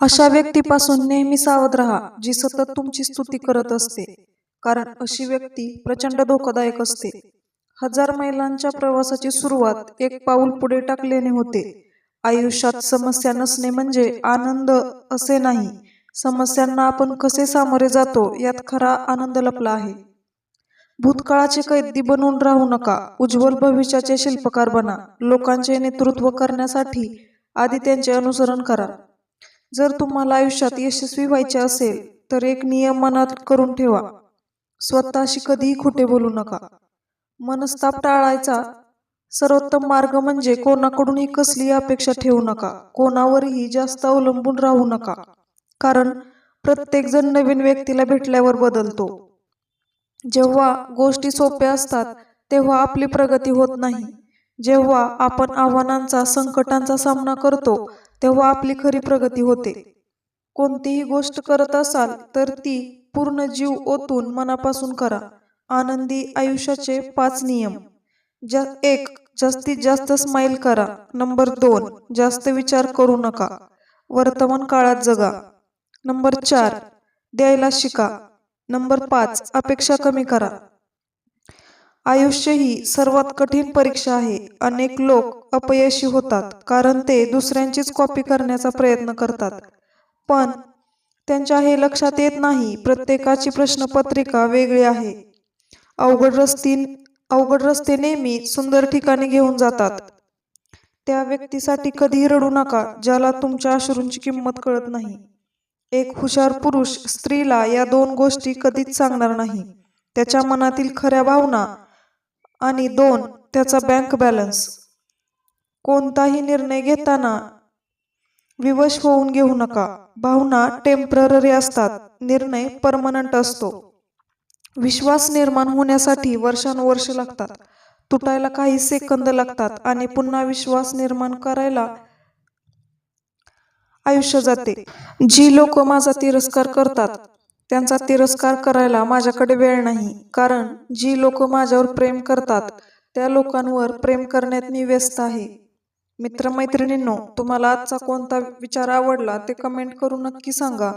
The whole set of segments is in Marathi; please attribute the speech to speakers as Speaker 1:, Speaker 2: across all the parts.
Speaker 1: अशा व्यक्तीपासून नेहमी सावध राहा जी सतत तुमची स्तुती करत असते. कारण अशी व्यक्ती प्रचंड धोकादायक असते. हजार मैलांच्या प्रवासाची सुरुवात एक पाऊल पुढे टाकल्याने होते. आयुष्यात समस्या नसणे म्हणजे आनंद असे नाही. समस्यांना आपण कसे सामोरे जातो यात खरा आनंद लपला आहे. भूतकाळाचे कैदी बनून राहू नका. उज्ज्वल भविष्याचे शिल्पकार बना. लोकांचे नेतृत्व करण्यासाठी आधी त्यांचे अनुसरण करा. जर तुम्हाला आयुष्यात यशस्वी व्हायचे असेल तर एक नियम मनात करून ठेवा. स्वतःशी कधीही खोटे बोलू नका. मनस्ताप टाळायचा. सर्वोत्तम मार्ग म्हणजे कोणाकडूनही कसलीही अपेक्षा ठेवू नका. कोणावरही जास्त अवलंबून राहू नका. कारण प्रत्येक जण नवीन व्यक्तीला भेटल्यावर बदलतो. जेव्हा गोष्टी सोप्या असतात तेव्हा आपली प्रगती होत नाही. जेव्हा आपण आव्हानांचा संकटांचा सामना करतो तेव्हा आपली खरी प्रगती होते. कोणतीही गोष्ट करत असाल तर ती पूर्ण जीव ओतून मनापासून करा. आनंदी आयुष्याचे पाच नियम. जा एक जास्तीत जास्त स्माईल करा. नंबर दोन जास्त विचार करू नका. वर्तमान काळात जगा. नंबर चार द्यायला शिका. नंबर पाच अपेक्षा कमी करा. आयुष्य ही सर्वात कठीण परीक्षा आहे. अनेक लोक अपयशी होतात कारण ते दुसऱ्यांचीच कॉपी करण्याचा प्रयत्न करतात. पण त्यांच्या हे लक्षात येत नाही प्रत्येकाची प्रश्नपत्रिका वेगळी आहे. अवघड रस्ती अवघड रस्ते नेहमी सुंदर ठिकाणी घेऊन जातात. त्या व्यक्तीसाठी कधीही रडू नका ज्याला तुमच्या अश्रूंची किंमत कळत नाही. एक हुशार पुरुष स्त्रीला या दोन गोष्टी कधीच सांगणार नाही. त्याच्या मनातील खऱ्या भावना आणि दोन त्याचा बँक बॅलन्स कोणताही निर्णय घेताना विवश होऊन घेऊ नका. भावना टेंपररी असतात. निर्णय परमनंट असतो. विश्वास निर्माण होण्यासाठी वर्षानुवर्ष लागतात. तुटायला काही सेकंद लागतात आणि पुन्हा विश्वास निर्माण करायला आयुष्य जाते. जी लोक माझा तिरस्कार करतात त्यांचा तिरस्कार करायला माझ्याकडे वेळ नाही. कारण जी लोक माझ्यावर प्रेम करतात त्या लोकांवर प्रेम करण्यात मी व्यस्त आहे. मित्रमैत्रिणींनो तुम्हाला आजचा कोणता विचार आवडला ते कमेंट करून नक्की सांगा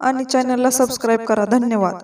Speaker 1: आणि चॅनलला सबस्क्राईब करा. धन्यवाद.